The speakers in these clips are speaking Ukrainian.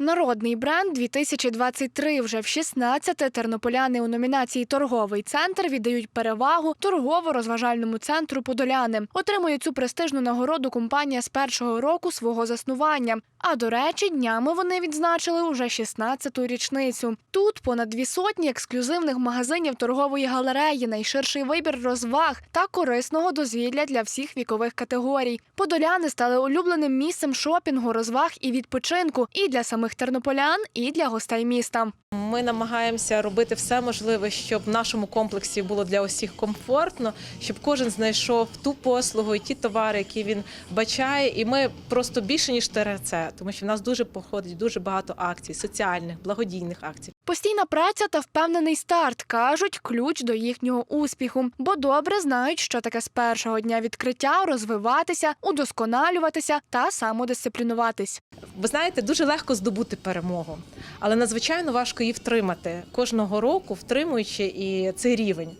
Народний бренд 2023 вже в 16-те тернополяни у номінації Торговий центр віддають перевагу торгово-розважальному центру Подоляни. Отримує цю престижну нагороду компанія з першого року свого заснування. А до речі, днями вони відзначили уже 16-ту річницю. Тут понад дві сотні ексклюзивних магазинів торгової галереї, найширший вибір розваг та корисного дозвілля для всіх вікових категорій. Подоляни стали улюбленим місцем шопінгу, розваг і відпочинку і для самих тернополян, і для гостей міста. Ми намагаємося робити все можливе, щоб в нашому комплексі було для усіх комфортно, щоб кожен знайшов ту послугу і ті товари, які він бачає. І ми просто більше ніж ТРЦ, тому що в нас дуже походить дуже багато акцій, соціальних, благодійних акцій. Постійна праця та впевнений старт кажуть ключ до їхнього успіху, бо добре знають, що таке з першого дня відкриття розвиватися, удосконалюватися та самодисциплінуватись. Ви знаєте, дуже легко здобути перемогу, але надзвичайно важко її втримати кожного року, втримуючи і цей рівень.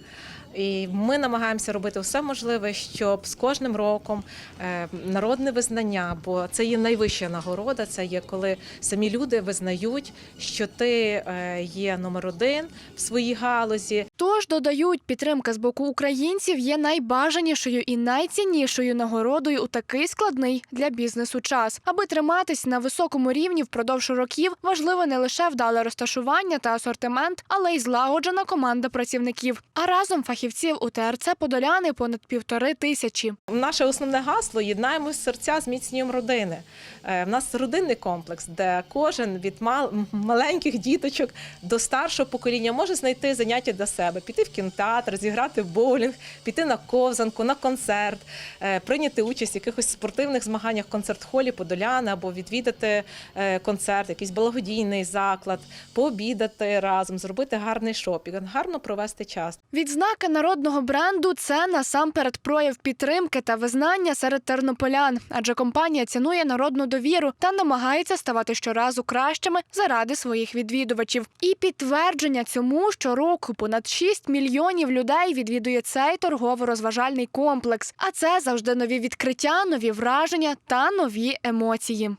І ми намагаємося робити все можливе, щоб з кожним роком е, народне визнання, бо це є найвища нагорода. Це є коли самі люди визнають, що ти е, є номер один в своїй галузі, Тож додають, підтримка з боку українців є найбажанішою і найціннішою нагородою у такий складний для бізнесу час. Аби триматись на високому рівні впродовж років, важливо не лише вдале розташування та асортимент, але й злагоджена команда працівників. А разом фахівців у ТРЦ Подоляни понад півтори тисячі. Наше основне гасло єднаємо серця, зміцнюємо родини. Е, В нас родинний комплекс, де кожен від мал- маленьких діточок до старшого покоління може знайти заняття для себе, піти в кінотеатр, зіграти в боулінг, піти на ковзанку, на концерт, е, прийняти участь в якихось спортивних змаганнях концерт-холі Подоляни або відвідати е, концерт, якийсь благодійний заклад, пообідати разом, зробити гарний шопінг, гарно провести час. Відзнаки народного бренду це насамперед прояв підтримки та визнання серед тернополян, адже компанія цінує народну довіру та намагається ставати щоразу кращими заради своїх відвідувачів. І підтвердження цьому щороку понад 6 мільйонів людей відвідує цей торгово-розважальний комплекс. А це завжди нові відкриття, нові враження та нові емоції.